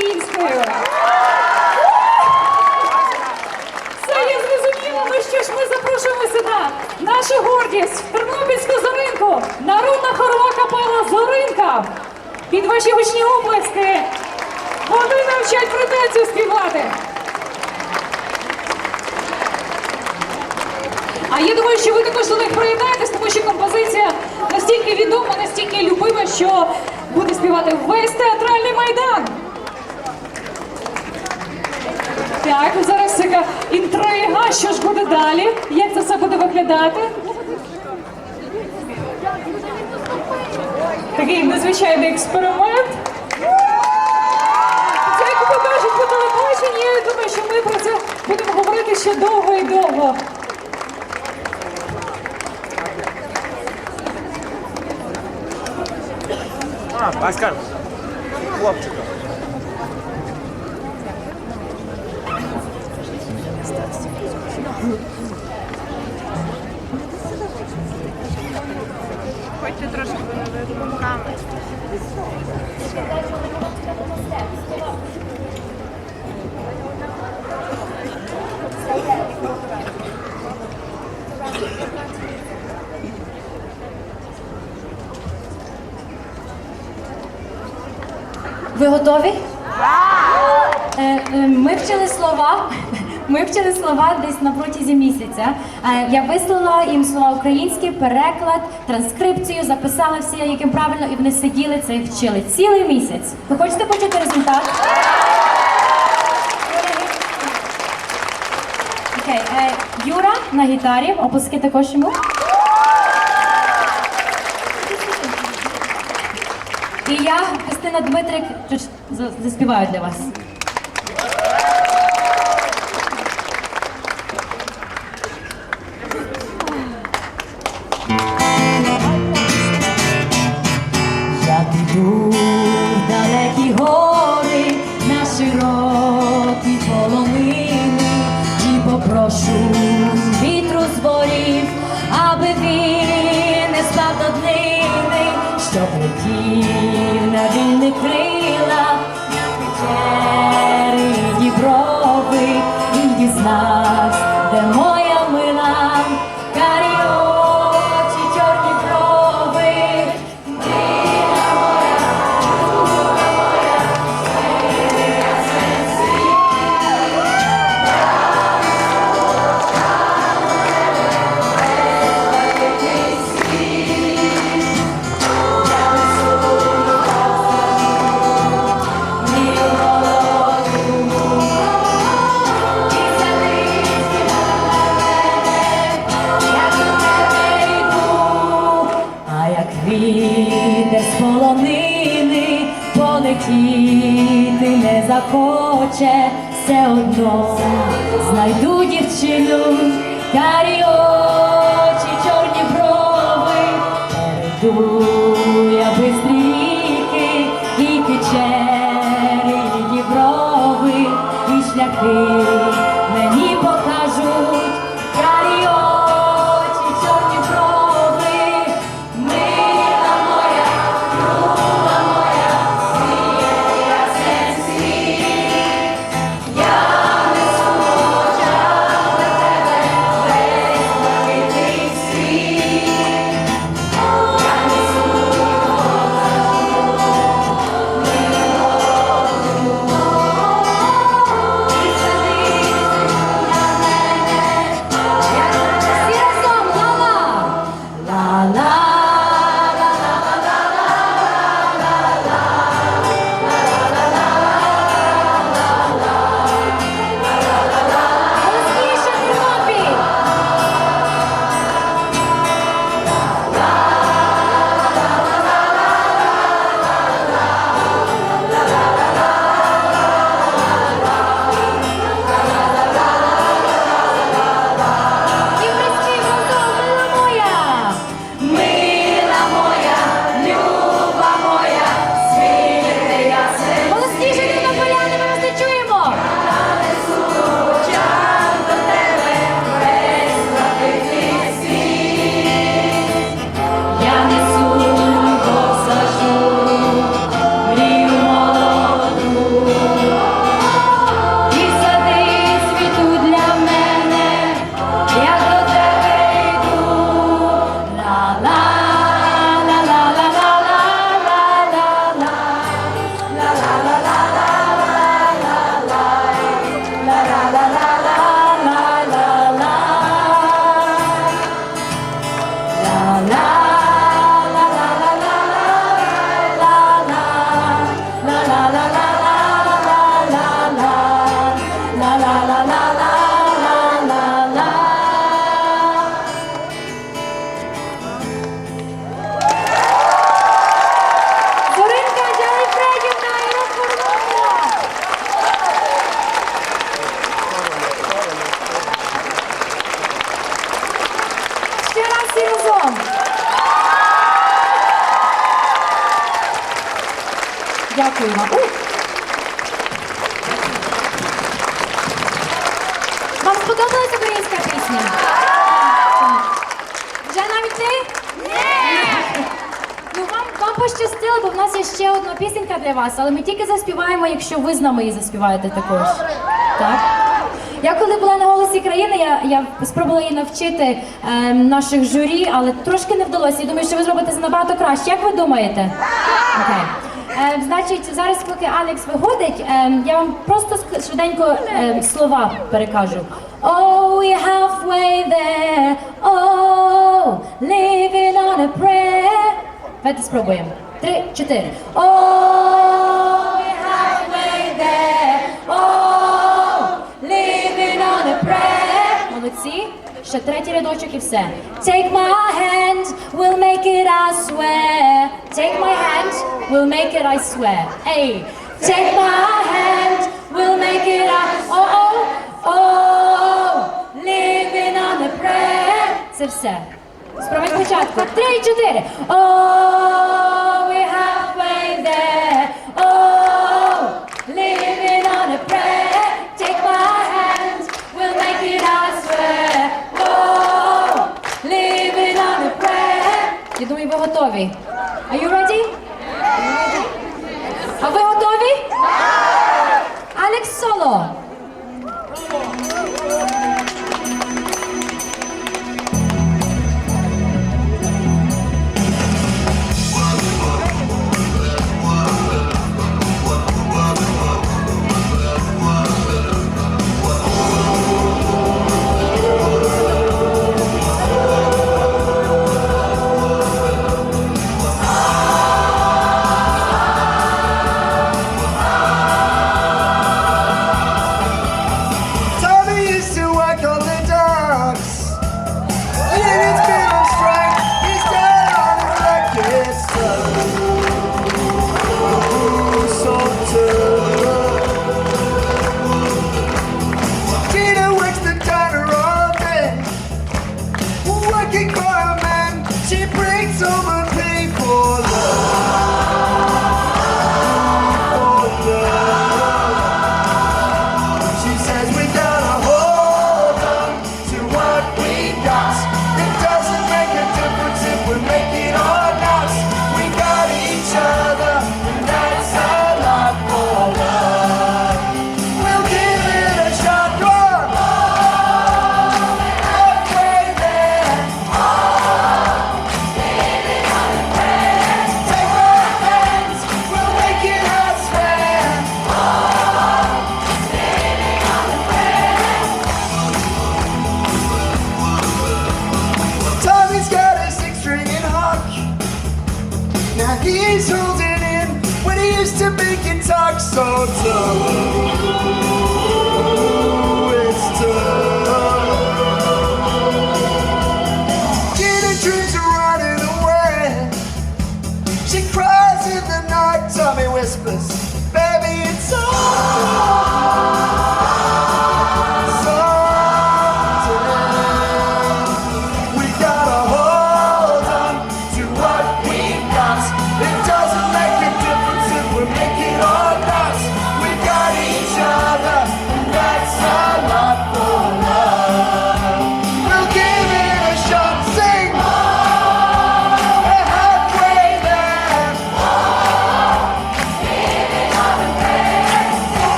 українською. Це я зрозуміла. Ну що ж, ми запрошуємо сюди нашу гордість, Тернопільську зоринку, народна хорова капела Зоринка. Під ваші гучні оплески. Вони навчать претензію співати. А я думаю, що ви також до них приєднаєтесь, тому що композиція настільки відома, настільки любима, що буде співати весь театральний майдан. Так, зараз така інтрига. Що ж буде далі? Як це все буде виглядати? Такий незвичайний експеримент. Це як покажуть по телебаченню, я думаю, що ми про це будемо говорити ще довго і довго. А, Паскаль, хлопчика. Хочете трошки руками. Ви готові? Е, е, Ми вчили слова. Ми вчили слова десь на протязі місяця. Е, Я вислала їм слова українські, переклад, транскрипцію, записала всі, яким правильно, і вони сиділи це і вчили цілий місяць. Ви хочете почути результат? Окей, е, Юра на гітарі, опуски також йому. І я, Христина Дмитрик, за- заспіваю для вас. Вітер з полонини полетіти не захоче, все одно знайду дівчину, карі очі, чорні брови, Дякую вам. Вам сподобалася українська пісня? Вже навіть ти? Ну вам, вам пощастило, бо в нас є ще одна пісенька для вас, але ми тільки заспіваємо, якщо ви з нами її заспіваєте також. Так? Я коли була на голосі країни, я, я спробувала її навчити ем, наших журі, але трошки не вдалося. Я думаю, що ви зробите набагато краще. Як ви думаєте? Окей. Ем, значить, зараз, поки Алекс виходить, ем, я вам просто ск- швиденько ем, слова перекажу. Oh, we're halfway there. Oh, living on a prayer. Давайте спробуємо. Три, чотири. Oh, we're halfway there. Oh, living on a prayer. Молодці. Ще третій рядочок і все. Take my hand, we'll make it, I swear. Take my hand, we'll make it, I swear. Hey, take my hand, we'll make it, I... Oh, oh, oh, living on a prayer. Це все. Спробуй спочатку. Три, чотири. Oh,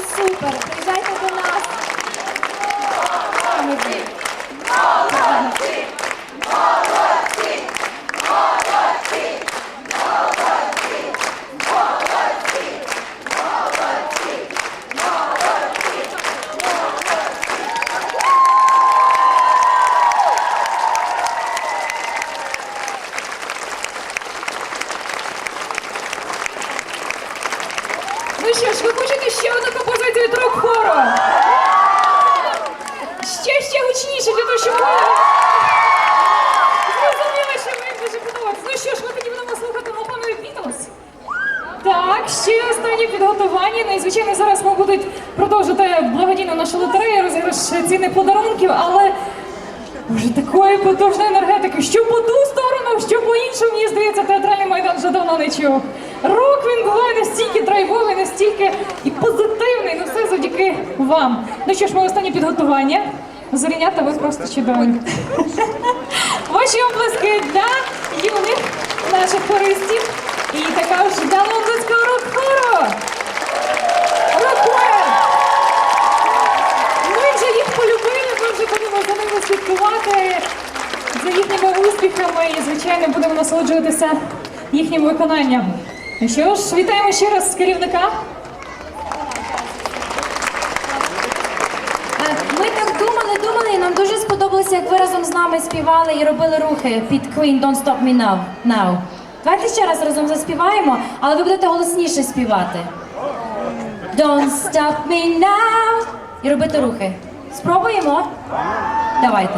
super, tem jeito de nada. Продовжити благодійну нашу лотерею, розіграш ціни подарунків, але вже такої потужної енергетики, що по ту сторону, що по іншу, мені здається, театральний майдан вже давно не чув. Рок він буває настільки драйвовий, настільки і позитивний. Ну все завдяки вам. Ну що ж, ми останнє підготування. Зорінята, ви просто чудові. Ваші оплески для юних наших хористів і також для лондонського рок-хору. Рок-хор! Ми вже їх полюбили, ми вже будемо за ними слідкувати, за їхніми успіхами і, звичайно, будемо насолоджуватися їхнім виконанням. Ну що ж, вітаємо ще раз керівника. Е, Ми так думали, думали, і нам дуже сподобалося, як ви разом з нами співали і робили рухи під Queen Don't Stop Me Now. Now. Давайте ще раз разом заспіваємо, але ви будете голосніше співати. Don't stop me now. І робити рухи. Спробуємо? Давайте.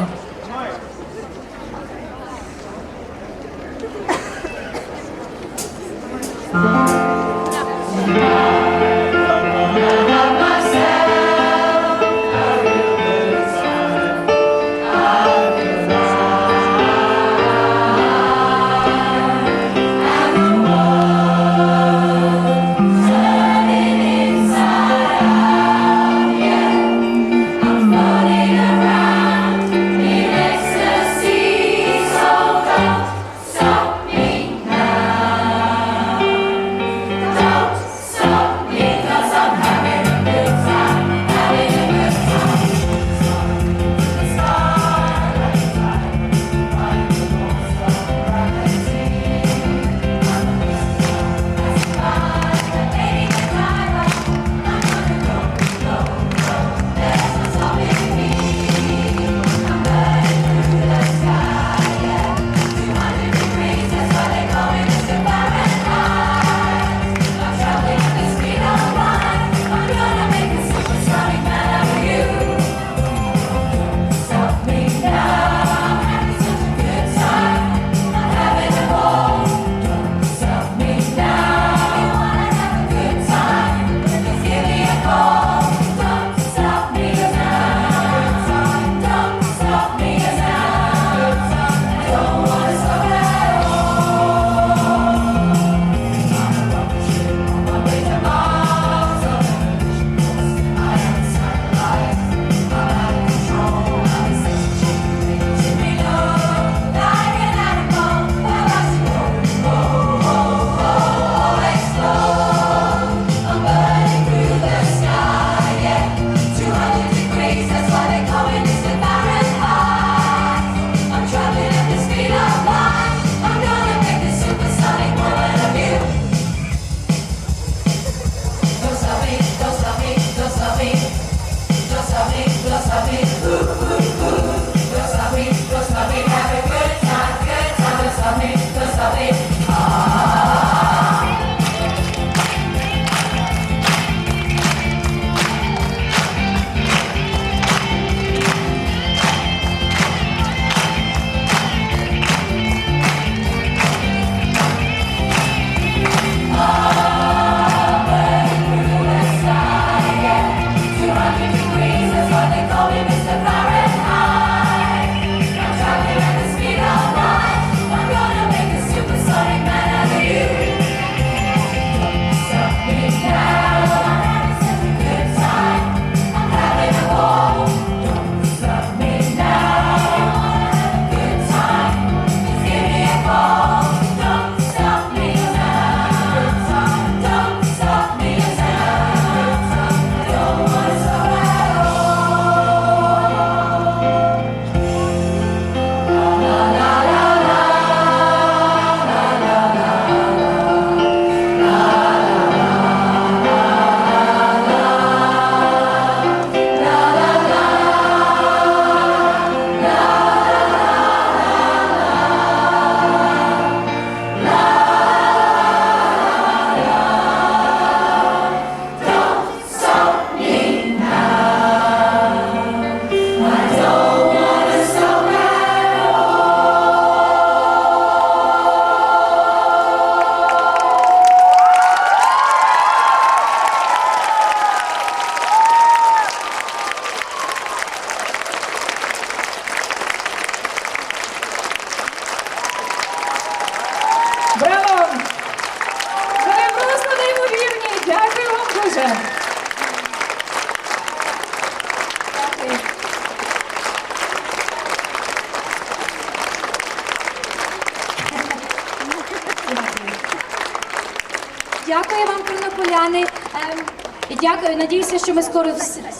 Надіюся, що ми скоро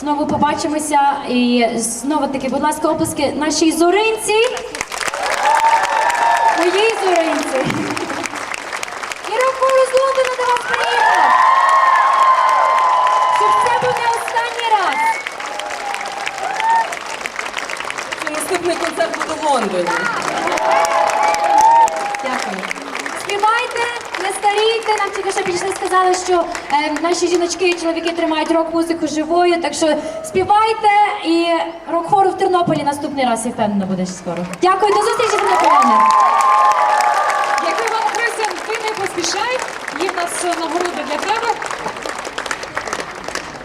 знову побачимося. І знову таки, будь ласка, оплески нашій зоринці. Моїй зоринці. І рахую з Лондона до вас приїхав. Щоб це був не останній раз. Наступний концерт буде в Лондоні. Старійте. Нам тільки що підійшли, сказали, що е, наші жіночки і чоловіки тримають рок-музику живою. Так що співайте і рок-хору в Тернополі наступний раз, я впевнена, буде скоро. Дякую, до зустрічі, тернополяни. Дякую вам, Христян. Ти не поспішай. Є в нас нагороди для тебе.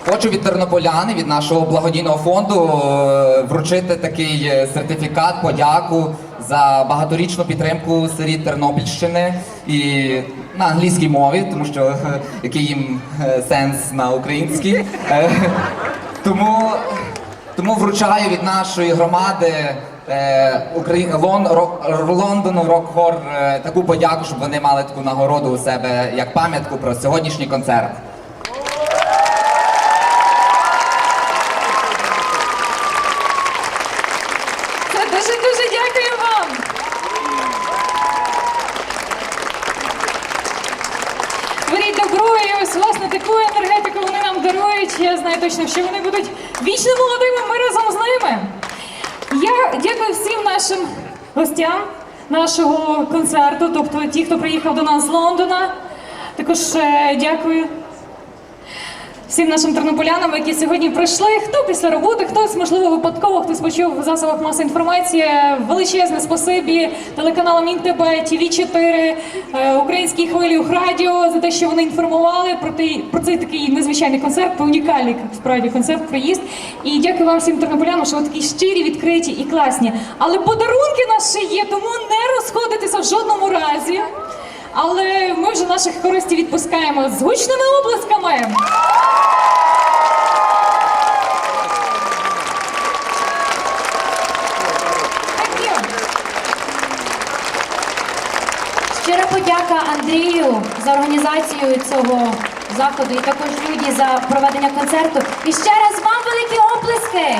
Хочу від тернополяни, від нашого благодійного фонду е, вручити такий е, сертифікат, подяку за багаторічну підтримку сиріт Тернопільщини і на англійській мові, тому що е, який їм е, сенс на українській. Е, Тому, тому вручаю від нашої громади е, Украї... Лон... Рок... Лондону Рокхор е, таку подяку, щоб вони мали таку нагороду у себе як пам'ятку про сьогоднішній концерт. Це дуже дуже дякую вам. Ось власне таку енергетику вони нам дарують. Я знаю точно, що вони будуть вічно молодими. Ми разом з ними. Я дякую всім нашим гостям нашого концерту, тобто ті, хто приїхав до нас з Лондона. Також е, дякую всім нашим тернополянам, які сьогодні прийшли. Хто після роботи, хтось, можливо, випадково, хтось почув в засобах масової інформації. Величезне спасибі телеканалам ІНТБ, тв 4 е, Українській хвилі Ухрадіо за те, що вони інформували про, той, про цей такий незвичайний концерт, про унікальний справді концерт, проїзд. І дякую вам всім тернополянам, що ви такі щирі, відкриті і класні. Але подарунки наші є, тому не розходитеся в жодному разі. Але ми вже наших хористів відпускаємо з гучними оплесками. Thank. Щира подяка Андрію за організацію цього заходу і також Люді за проведення концерту. І ще раз вам великі оплески!